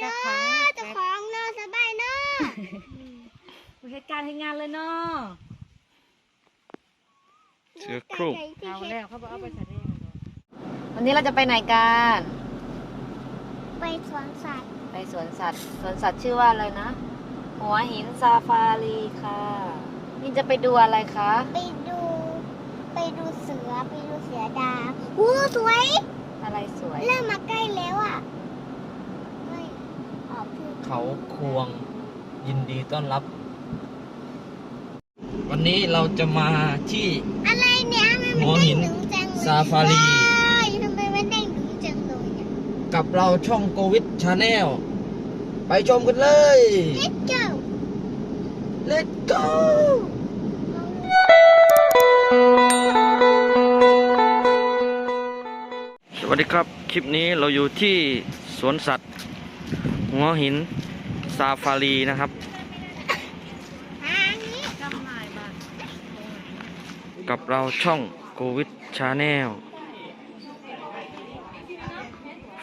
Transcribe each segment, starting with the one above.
เนาะเจ้าของเจ้าของเนาะสบายเนาะเหตุการณ์เหตุงานเลยเนาะเสือโคร่งเอาแล้วเขาบอกเอาไปใส่ได้วันนี้เราจะไปไหนกัน ไปสวนสัตว์ ไปสวนสัตว์ สวนสัตว์ชื่อว่าอะไรนะ หัวหินซาฟารีค่ะ นี่จะไปดูอะไรคะ ไปดู ไปดูเสือ ไปดูเสือดาวอู้สวย อะไรสวย เริ่มมาใกล้แล้วอะเฮ้ยออกคือ เขาควงยินดีต้อนรับ วันนี้เราจะมาที่ อะไรเนี่ยทำไมมันหัวเด้หิงนดึงจังเลยซาฟารีว้ายทำไมมันเด้งดึงจังเลยเนี่ยกับเราช่องโกวิดชาแนลไปชมกันเลย เล็กเจ้า Let's go สวัสดีครับ คลิปนี้เราอยู่ที่สวนสัตว์หัวหิน ซาฟารีนะครับ กับเราช่องโควิดชาแนล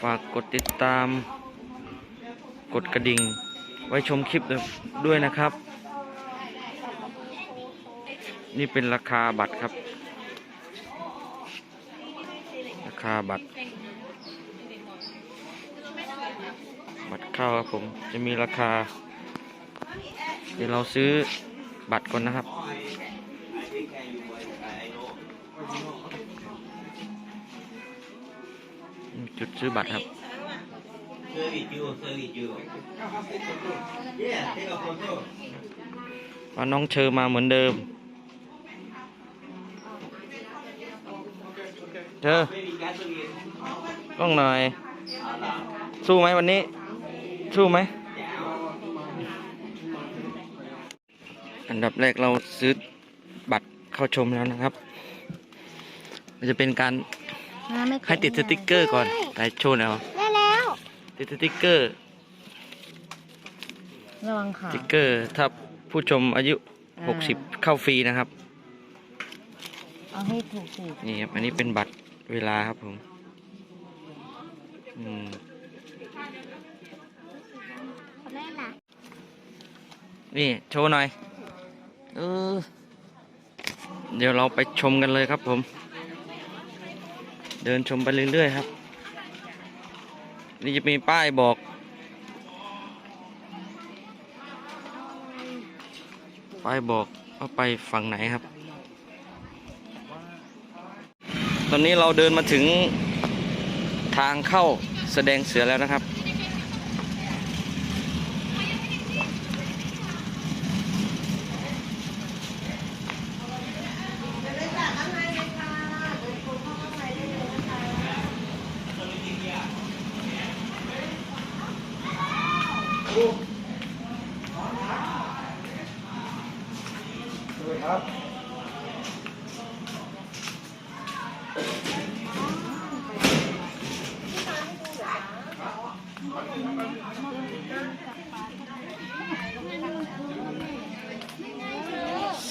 ฝากกดติดตาม กดกระดิ่ง ไว้ชมคลิปด้วยนะครับ นี่เป็นราคาบัตรครับ ราคาบัตร บัตรเข้าครับผมจะมีราคา เดี๋ยวเราซื้อบัตรก่อนนะครับจุดซื้อบัตรครับว่าน้องเชอมาเหมือนเดิม เธอ Maybe gasoline. ต้องหน่อย สู้ไหมวันนี้ สู้ไหม อันดับแรกเราซื้อบัตรเข้าชมแล้วนะครับ มันจะเป็นการให้ติดสติกเกอร์ก่อนไปโชว์หน่อยเอาได้แล้ว ติดสติกเกอร์ระวังขาสติกเกอร์ถ้าผู้ชมอายุ 60 เข้าฟรีนะครับ เอาให้ถูกถูกนี่ครับ อันนี้เป็นบัตรเวลาครับผม อืมได้ละนี่ โชว์หน่อย เออ เดี๋ยวเราไปชมกันเลยครับผม เดินชมไปเรื่อยๆครับ นี่จะมีป้ายบอก ป้ายบอกว่าไปฝั่งไหนครับ ตอนนี้เราเดินมาถึง ทางเข้าแสดงเสือแล้วนะครับ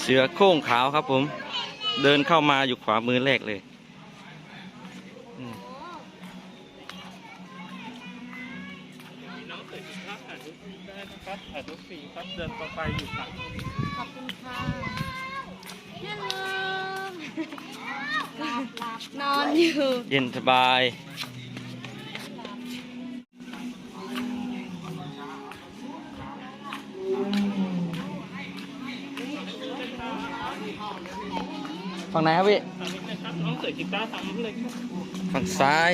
เสือโคร่งขาวครับผม เดินเข้ามาอยู่ขวามือแรกเลยอืมน้องเกิดอีกครับถ่ายรูปได้นะครับถ่ายรูปฟรีครับเดินต่อไปอยู่ครับขอบคุณค่ะฮัลโหลนอนอยู่ เย็นสบาย ฝั่งไหนครับพี่น้องเกิดกีตาร์ทำเลยฝั่งซ้าย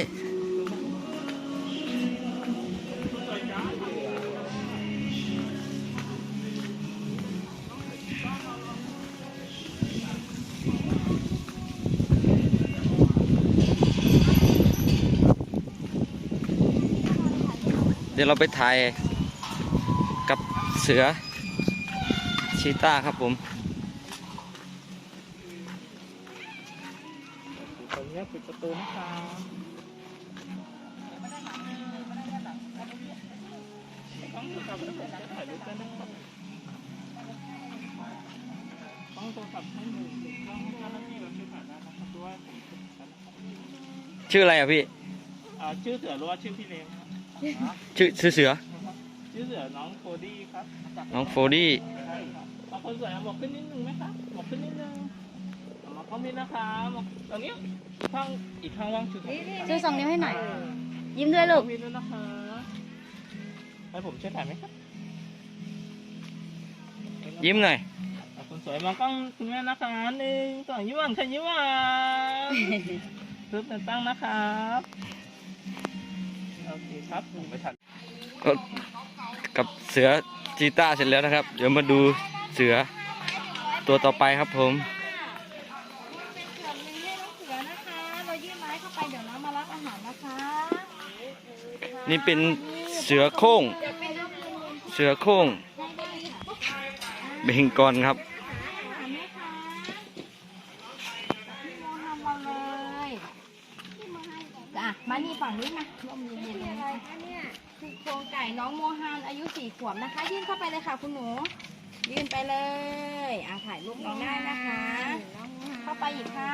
เดี๋ยวเราไปถ่ายกับเสือชีต้าครับผม ตปิดประตูนะครับต้องโทรศัพท์แล้วผมจะถ่ายรูปได้นะครับต้องโทรศัพท์ให้หนึ่งต้องเจ้าหน้าที่เราช่วยถ่ายได้นะครับเพราะว่าผมเป็นชั้นชื่ออะไรอะพี่อ่าชื่อเสือหรือว่าชื่อพี่เลี้ยงครับชื่อชื่อเสืออ่าชื่อเสือน้องโคดี้ครับ น้องโฟดี้ใช่ครับเอาคนสวยเอาหมวกขึ้นนิดนึงไหมครับหมวกขึ้นนิดนึง เอามาพร้อมนี้นะคะหมวกตรงนี้อีกข้างอีกข้างว่างชุดช่วยส่งนิ้วให้หน่อย ยิ้มด้วยลูกมีด้วยนะคะให้ผมช่วยถ่ายไหมครับ ยิ้มหน่อยเอาคนสวยมองกล้องคุณแม่นะคะหนึ่งสองยิ้มหวานค่ะยิ้มหวานรึบตั้งนะครับโอเคครับผมไปถ่ายก็กับเสือชีต้าเสร็จแล้วนะครับ เดี๋ยวมาดูเสือตัวต่อไปครับผม เป็นเสือหนึ่งให้น้องเสือนะคะ เรายื่นไม้เข้าไปเดี๋ยวน้องมารับอาหารนะคะ นี่เป็นเสือโคร่งเดี๋ยวเป็นลูกมือเสือโคร่งเบงกอลครับอาหารไหมคะพี่โมทำเราเลยจ้ะมานี่ฝั่งนี้มาร่มเย็นๆเลยนะคะคือโครงไก่น้องโมฮันอายุสี่ขวบนะคะ ยื่นเข้าไปเลยค่ะคุณหนูยื่นไปเลยอะถ่ายรูปน้องได้นะคะ เข้าไปอีกค่ะ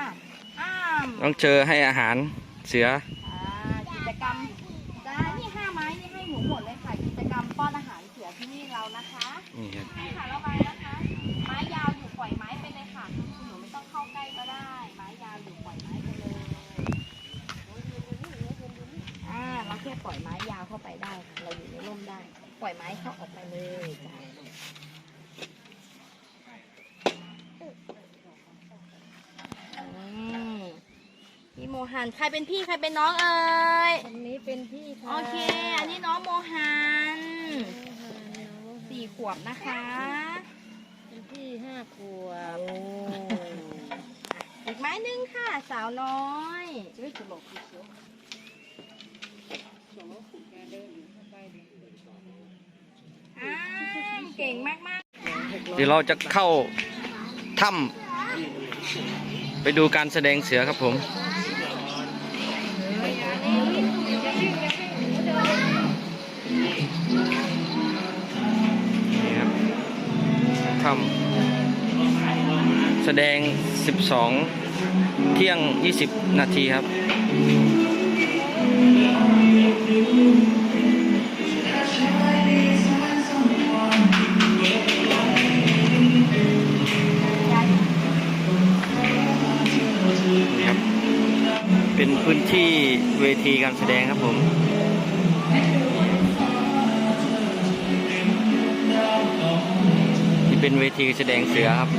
อ้ามต้องเจอให้อาหารเสืออ่ากิจกรรมจ้านี่ห้าไม้ นี่ให้หนูหมดเลยค่ะกิจกรรมป้อนอาหารเสือที่นี่เรานะคะนี่ครับนี่ค่ะแล้วไม้นะคะ ไม้ยาวอยู่ปล่อยไม้ไปเลยค่ะคุณหนูไม่ต้องเข้าใกล้ก็ได้ ไม้ยาวอยู่ปล่อยไม้ไปเลยอ่าเราแค่ปล่อยไม้ยาวเข้าไปได้ค่ะเราอยู่ในร่มได้ ปล่อยไม้เข้าออกไปเลยจ้ะอืม พี่โมฮัน ใครเป็นพี่ใครเป็นน้องเอ่ยคนนี้เป็นพี่ค่ะโอเค อันนี้น้องโมฮันสี่ขวบนะคะ เป็นพี่ห้าขวบอีกไม้หนึ่งค่ะ สาวน้อยอ่าเก่งมากมากเดี๋ยวเราจะเข้าถ้ำไปดูการแสดงเสือครับผม ถ้ำแสดง 12 เที่ยง 20 นาทีครับ เป็นพื้นที่เวทีการแสดงครับผม เป็นเวทีแสดงเสือครับ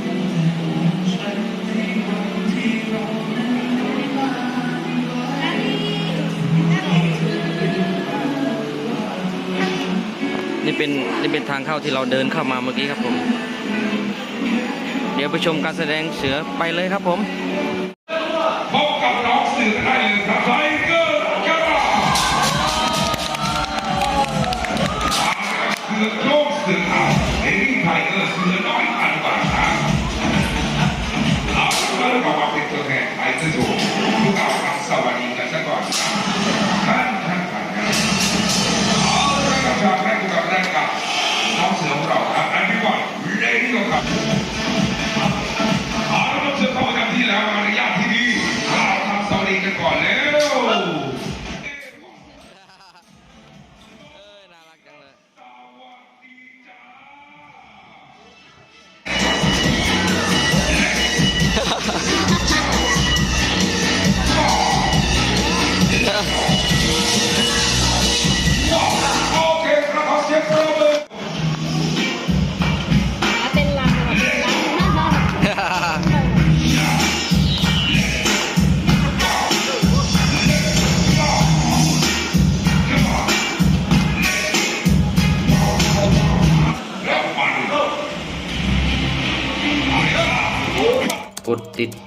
นี่เป็นนี่เป็นทางเข้าที่เราเดินเข้ามาเมื่อกี้ครับผม เดี๋ยวไปชมการแสดงเสือไปเลยครับผม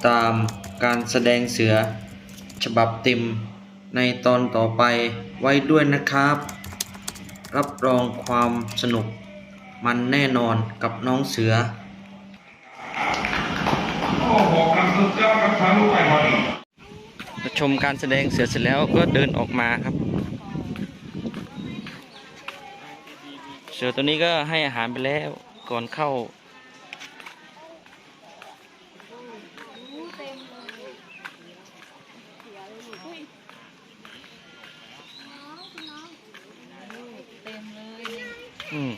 ตามการแสดงเสือ ฉบับเต็มในตอนต่อไปไว้ด้วยนะครับ รับรองความสนุกมันแน่นอนกับน้องเสือโอ้โหกำลังสุดยอดครับทะชมการแสดงเสือเสร็จแล้วก็เดินออกมาครับ เสือตัวนี้ก็ให้อาหารไปแล้วก่อนเข้า เต็มเลย อืม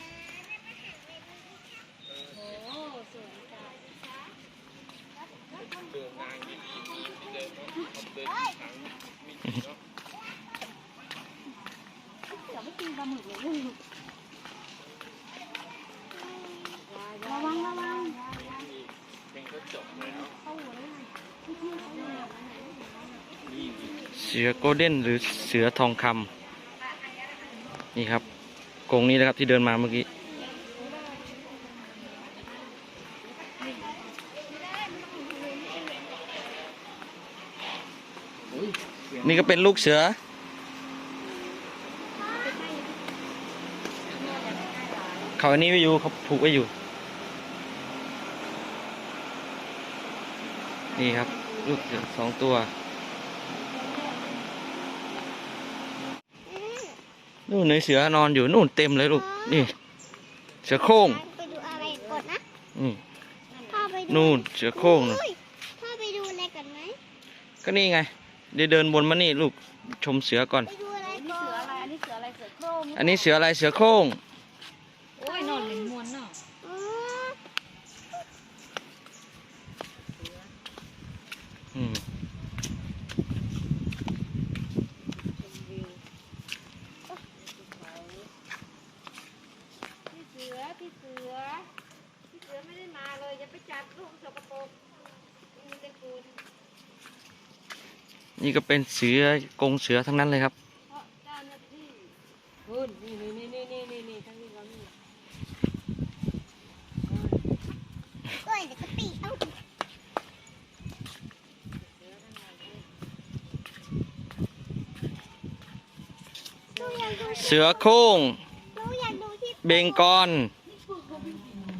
ระวังระวังเสือโกลเด้นหรือเสือทองคำนี่ครับ กรงนี้นะครับที่เดินมาเมื่อกี้นี่ก็เป็นลูกเสือ เขาอันนี้ไว้อยู่เขาผูกไว้อยู่ นี่ครับ ลูกเสือสองตัว นู่นในเสือนอนอยู่นู่นเต็มเลยลูก นี่ เสือโคร่งไปดูอะไรก่อนนะนี่พ่อไปดูนู่นเสือโคร่งนู่นอุ้ยพ่อไปดูอะไรก่อนไหมก็นี่ไง เดี๋ยวเดินบนมานี่ลูกชมเสือก่อน ไปดูอะไรนี่ก่อเสือนอะไร อันนี้เสืออะไร เสือโคร่ง อันนี้เสืออะไรเสือโคร่ง โอ้ยนอนเหลนมวนเนาะ อ๋อ อืม พี่เสือ พี่เสือ พี่เสือไม่ได้มาเลย อย่าไปจับลูกสกปรกมีแต่คุณ นี่ก็เป็นเสือกรงเสือทั้งนั้นเลยครับเพราะเจ้าหน้าที่คุณนี่นี่นี่นี่นี่นี่นี่ทั้งนี้เรานี่เอ้ยเดี๋ยวก็ปีเอ้าหนูอยากดูเสือโคร่งหนูอยากดูที่เบงกอน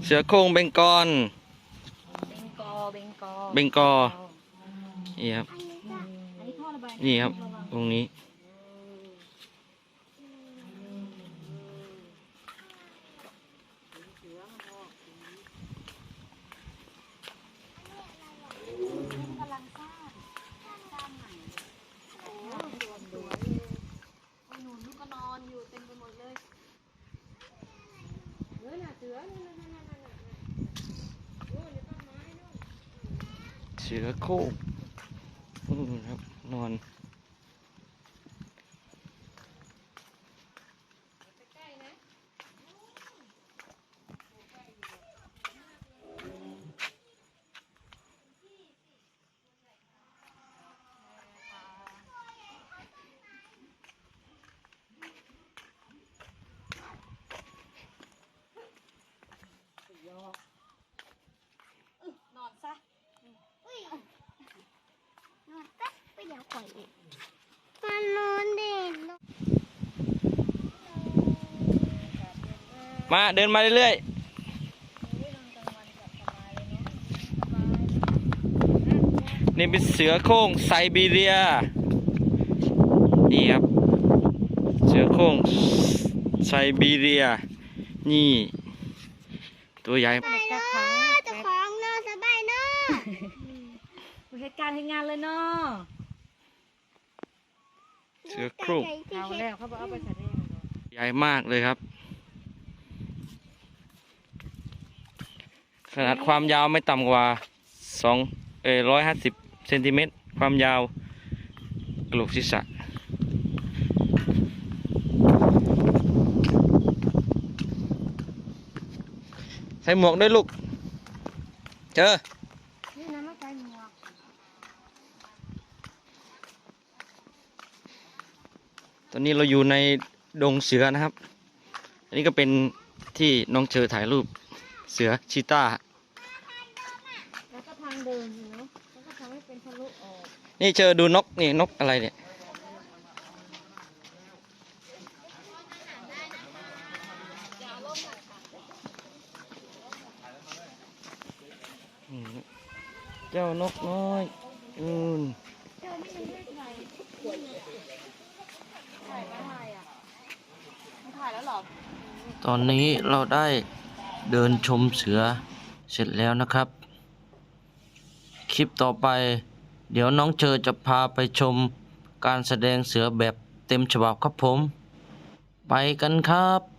เสือโคร่งเบงกอน เบงกอ เบงกอ เบงกอนี่ครับอันนี้จ้ะอั นนี้ท่อะบายนี่ครับ ตรงนี้กำลังสร้างสร้างบ้านใหม่ โอ้ยหนูลูกก็นอนอยู่เต็มไปหมดเลยเฮ้ยน่ะเสือนี่นั่นนั่นนั่นนั่นนั่นโอ้ยในต้นไม้นู่น เสือโคร่งอืมครับ นอน ใกล้ๆนะ นอนซะ อุ้ยนอนแป๊บไปเดี๋ยวก่ อีกมานอนเด็กมาเดินมาเรื่อยๆ นี่เป็นเสือโคร่งไซบีเรีย นี่ครับ เสือโคร่งไซบีเรีย นี่ ตัวใหญ่ ไปเนาะเจ้าของเนาะสบายเนาะ เหตุการณ์เหตุงานเลยเนาะ เสือโคร่งเอาแล้วเขาบอกเอาไปใส่ได้ใหญ่มากเลยครับ ขนาดความยาวไม่ต่ำกว่าสองเอร้อยห้าสิบเซนติเมตรความยาวกระโหลกศีรษะใส่หมวกด้วยลูก เจอ นี่นะไม่ใช่หมวก ตอนนี้เราอยู่ในดงเสือนะครับ อันนี้ก็เป็นที่น้องเชอถ่ายรูปเสือชีต้าแล้วก็ทางเดินเนาะแล้วก็ทำให้เป็นทะลุออก นี่เจอดูนกนี่นกอะไรเนี่ยเจ้านกน้อยอืม ถ่ายมาถ่ายอะมัน ถ่ายแล้วหรอตอนนี้เราได้เดินชมเสือเสร็จแล้วนะครับ คลิปต่อไป เดี๋ยวน้องเจอจะพาไปชมการแสดงเสือแบบเต็มฉบับครับผม ไปกันครับ